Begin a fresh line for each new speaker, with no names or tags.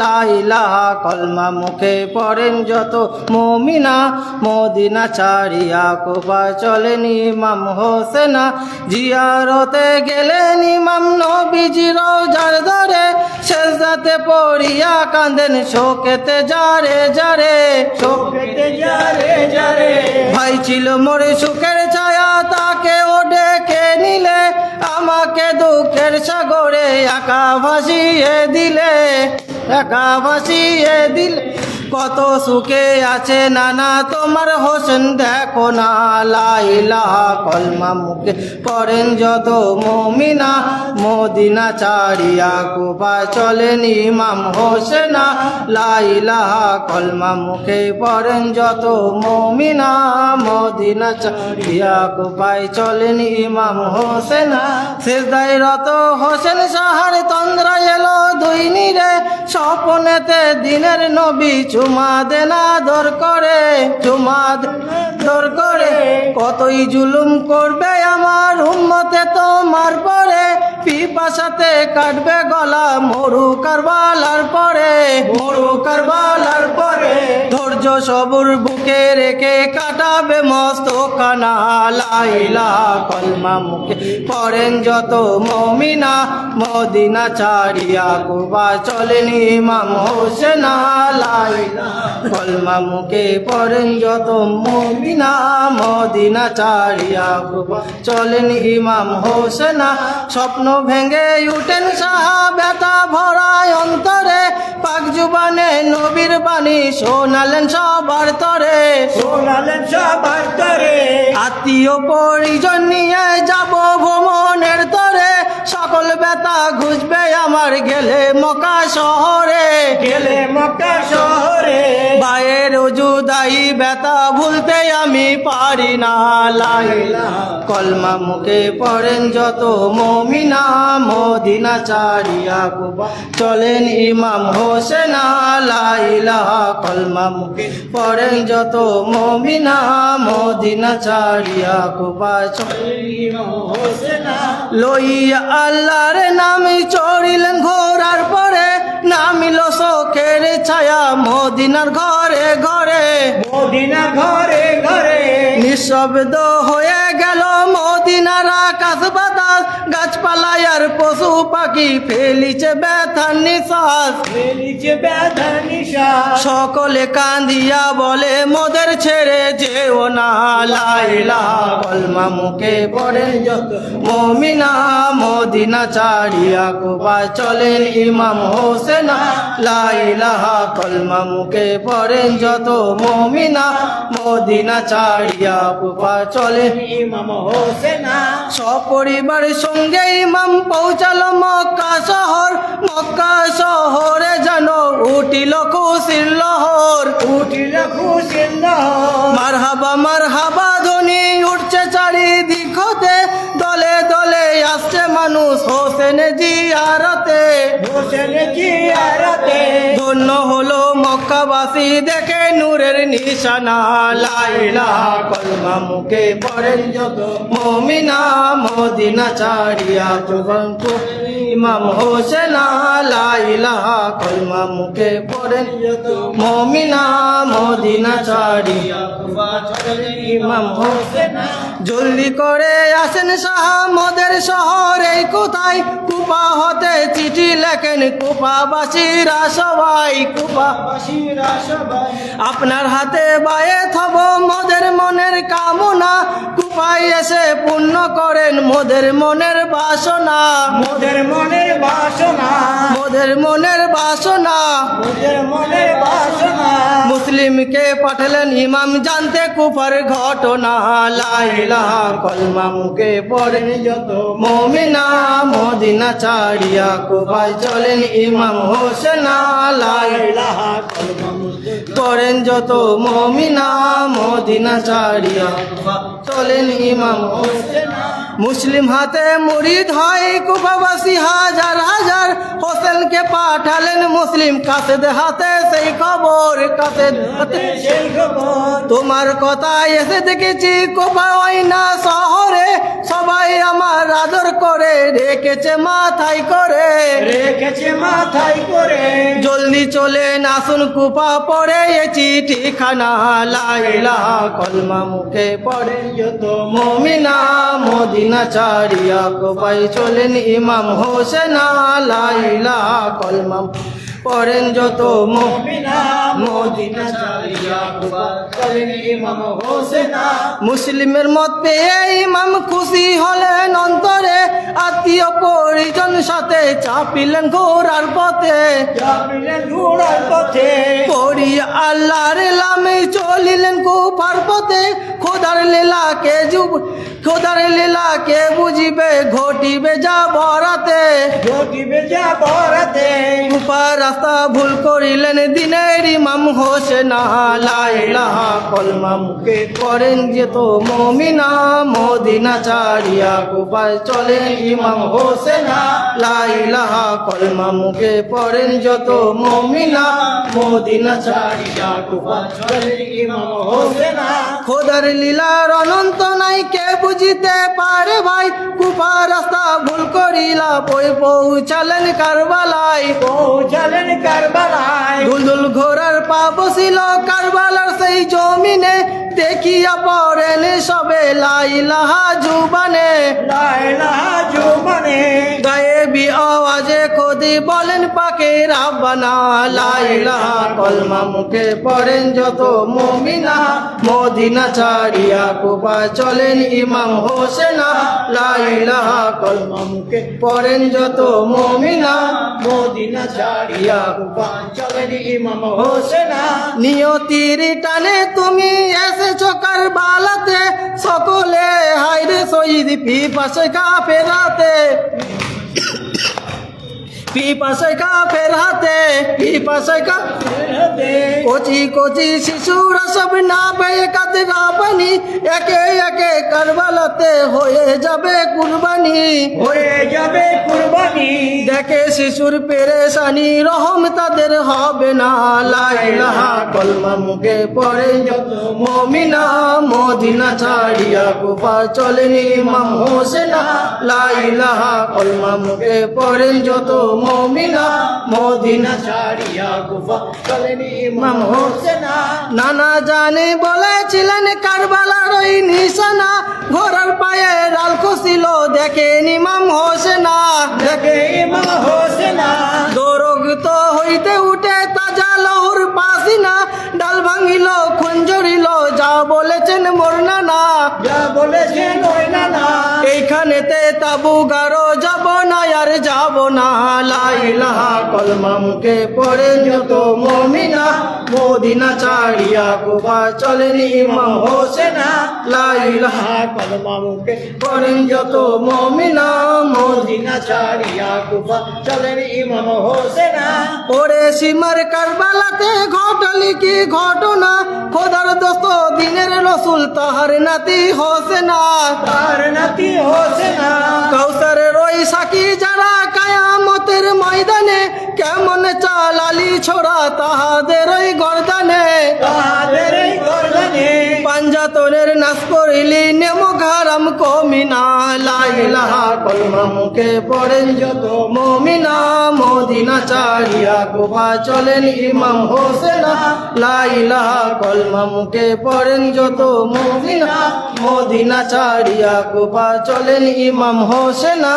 লাইলাহা কলমা মুখে পড়েন যত মমিনা। মদিনা ছাড়িয়া কোপা চলেন ইমাম হোসেনা। জিয়ারতে গেলেন ইমাম নবীজি রওজার ধরে শেষদাতে পড়িয়া কাঁদেন শোকেতে যারে যারে শোকেতে যারে যারে ভাই ছিল মোরে সুখের ছায়া তাকে ও ডেকে নিলে। আমাকে দুঃখের সাগরে একা ভাসিয়ে দিলে। একা ভাসিয়ে দিলে কত সুখে আছে নানা, তোমার হোসেন দেখো না লাইলাহা কলমা মুখে পড়েন যত মমিনা, মদিনা চারিয়া কুপা চলেন ইমাম হোসেনা লাইলাহা কলমা মুখে পড়েন যত মমিনা, মদিনা চারিয়া কুপায় চলেন ইমাম হোসেনা। শেষদায় রত হোসেন সাহার তন্দ্রা এলো দুই নিরে, স্বপনেতে দিনের নবী চুমা দেনা দর করে চুমা দর করে কতই জুলুম করবে আমার উম্মতে তোমার পরে পিপাসাতে কাটবে গলা, মরু কারবালার পরে, মরু কারবালার পরে। ধৈর্য সবুর বুকে রেখে কাটাবে মস্ত কানা লাইলা কলমা মুখে। পড়েন যত মমিনা, মদিনা চারিয়া কুবা চলেন ইমাম হোসেনা লাইলা কলমা মুখে। পড়েন যত মমিনা, মদিনা চারিয়া কুবা চলেন ইমাম হোসেনা। স্বপ্ন ভেঙে উঠেন সাহা ব্যথা ভরায় অন্তরে। পাক জুবানে নবীর বাণী শোনালেন সবার তরে।
শোনালেন সবার তরে।
আত্মীয় পরিজন নিয়ে যাব ভ্রমণের তরে। সকল ব্যথা ঘুষবে আমার গেলে মকা শহরে।
গেলে মকা শহরে।
বায়ের জুদাই ব্যথা ভুলতে আমি পারি না লাইলা কলমা মুখে পড়েন যত মমিনা মদিনা চারিয়া কুবা চলেন ইমাম হোসেনা লাইলা। কলমা মুখে পড়েন যত মমিনা মদিনা চারিয়া কুবা চলেন ইমাম
হোসেনা
লইয়া আল্লাহর নামে চড়িলেন ঘোরার পরে নামিল শোকের ছায়া মদিনার ঘরে ঘরে।
মদিনা ঘরে ঘরে।
নিঃশব্দ হয়ে গেল মদিনার আকাশ বাতাস। গাছপালায় আর পশু পাখি ফেলিছে ব্যথার নিশ্বাস।
ফেলিছে ব্যথা নিশা
সকলে কান্দিয়া বলে মদের ছেড়ে যেও না লাইলা কলমা মুখে পড়েন যত। মমিনা মদিনা চারিয়া কুবা চলেন ইমাম হোসেনা। লাইলা কলমা মুখে পড়েন যত। মমিনা মদিনা চারিয়া চলে
ইমাম হোসেনা।
সপরিবার সঙ্গে ইমাম পৌঁছালো মক্কা শহর। মক্কা শহরে যেন উঠিল খুশির লহর।
উঠিল খুশির লহর।
মারহাবা মারহাবা ধ্বনি উঠছে চারিদিক হতে। মানুষ হোসেন জিয়ারতে।
হোসেন জিয়ারতে।
ধন্য হলো মক্কাবাসী দেখে নূরের নিশানা। লাইলা কলমা মুখে পড়েন যত মমিনা মদিনা চারিয়া তুবন্ত ইমাম হোসেনা। লাইলা কলমা মুখে পড়েন যত মমিনা মদিনা চারিয়া ইমাম হোসেনা। জলদি করে আসেন শাহ মদের শহরে। কোথায়? কুপা হতে চিঠি লেখেন কুপাবাসীরা সবাই কুপা
বাসীরা সবাই।
আপনার হাতে বায়ে থব মোদের মনের কামনা কুপাই এসে পূর্ণ করেন মোদের মনের বাসনা।
মোদের বাসনা
মোদের মনের বাসনা।
মনের বাসনা।
মুসলিমকে পাঠালেন ইমাম জানতে কুফার ঘটনা। লাইলা কলমা মুখে পড়েন যত মমিনা মদিনা চারিয়া কুফায় চলেন ইমাম হোসেনা। লাইলা
কলমা
পড়েন যত মমিনা মদিনা চারিয়া চলেন ইমাম হোসেন। মুসলিম হাতে মুরিদ হয় কুফাবাসী হাজার হাজার। হোসেনকে পাঠালেন মুসলিম কাসেদ হাতে সেই খবর কাসেদ হাতে। তোমার কথা এসে দেখেছি কোপা না শহরে। সবাই আমার আদর করে রেখেছে মাথায় করে।
রেখেছে মাথায় করে।
জলদি চলে আসুন কুপা পড়ে এ চিঠিখানা লাইলা কলমা মুখে পড়ে। যত মমিনা মদিনা চারিয়া কোপাই চলেন ইমাম হোসেনা লাইলা কলমা পড়েন যত মদিনা ইমাম হোসেনা। মুসলিমের মত পেয়ে ইমাম খুশি হলেন অন্তরে। আত্মীয় পরিজন সাথে চাপিলেন ঘোরার পথে।
ঘোড়ার পথে।
পড়ি আল্লাহর লামে চলিলেন কুফার পথে। খোদার লীলাকে যুব খোদার লীলাকে বুঝিবে ঘটিবে যা বরাতে।
ঘটিবে যা বরাতে।
কুফার রাস্তা ভুল করিলেন দিনের ইমাম হোসেন লাইলা কলমা মুখে করেন যে তো মমিনা, মদিনা চারিয়া কুফায় চলেন ইমাম হোসেন লাইলা কলমা মুখে পড়েন যত মমিনা, মদিনা চারিয়া কুফায় চলেন ইমাম হোসেন। খোদার লীলার অনন্ত নাই কে বুঝিতে পারে ভাই? কুফা রাস্তা ভুল করিলা বই পৌঁছালেন কারবালায়।
পৌঁছালেন কারবালায়।
দুলদুল ঘোড়ার পা বসিল কারবালার সেই জমিনে দেখিয়া পড়েন সবে লাইলাহা জুবানে
লাইলা জুবানে
গায়েবি আওয়াজে খোদি বলেন পাকে রাব্বানা লাইলাহা কলমা মুখে পড়েন যত মমিনা। মদিনা চারিয়া কুপা চলেন ইমাম হোসেনা। লাইলাহা কলমা মুখে পড়েন যত মমিনা। মদিনা চারিয়া কুপা চলেন ইমাম হোসেনা। নিয়তির টানে তুমি এসেছ কারবালাতে। সকলে হাইরে শহীদ পি পাশে কাফেরাতে। পি পাশে কাফেরাতে পি পাশে কা। কচি কচি শিশুরা সব না পেয়ে কাতে পানি একে একে কারবালাতে হয়ে যাবে কুরবানি।
হয়ে যাবে কুরবানি।
দেখে শিশুর পেরেশানি রহম তাদের হবে না। লাইলাহা কলমা মুখে পড়ে মমিনা মদিনা ছাড়িয়া কুফা চলেনি ইমাম হোসেনা। লাইলাহা কলমা মুখে পড়ে যত মমিনা মদিনা ছাড়িয়া কুফা চলেনি ইমাম হোসেনা নানা জানে বলেছিলেন কারবালার ওই নিশানা। ঘোড়ার পায়ে রাল খসিল দেখেন ইমাম হোসেনা।
দেখে ইমাম হোসেনা।
দরগত হইতে উঠে তাজা লহুর পাসিনা। ডাল ভাঙিল খঞ্জরিল যা বলেছেন মোর নানা
যা নানা
এইখানেতে তাবু গারো যাব না, আর যাব না। লাইলাহা কলমা মুখে পড়ে যত মমিনা, মদিনা চাড়িয়া কুবা চলেন ইমাম হোসেনা। লাইলাহা
কলমা মুখে
পড়েন যত মমিনা, মদিনা
দিনা ছাড়িয়া কুফা চলেন ইমাম হোসেনা।
ওরে সীমার কারবালাতে ঘটলি কি ঘটনা? খোদার দোস্ত দিনের রসুল তাহার নাতি হোসেনা।
তার নাতি
চালালি ছোড়া তাহাদের ওই গর্দানে।
গর্দানে।
পাঞ্জাতনের নাশ করিলি নেমো ঘারাম কমিনা লাইলাহা কলমা মুখে পড়েন যত মমিনা মদিনা চারিয়া গোপা চলেন ইমাম হোসেনা লাইলাহা কলমা মুখে পড়েন যত মমিনা মদিনা চারিয়া গোপা চলেন ইমাম হোসেনা।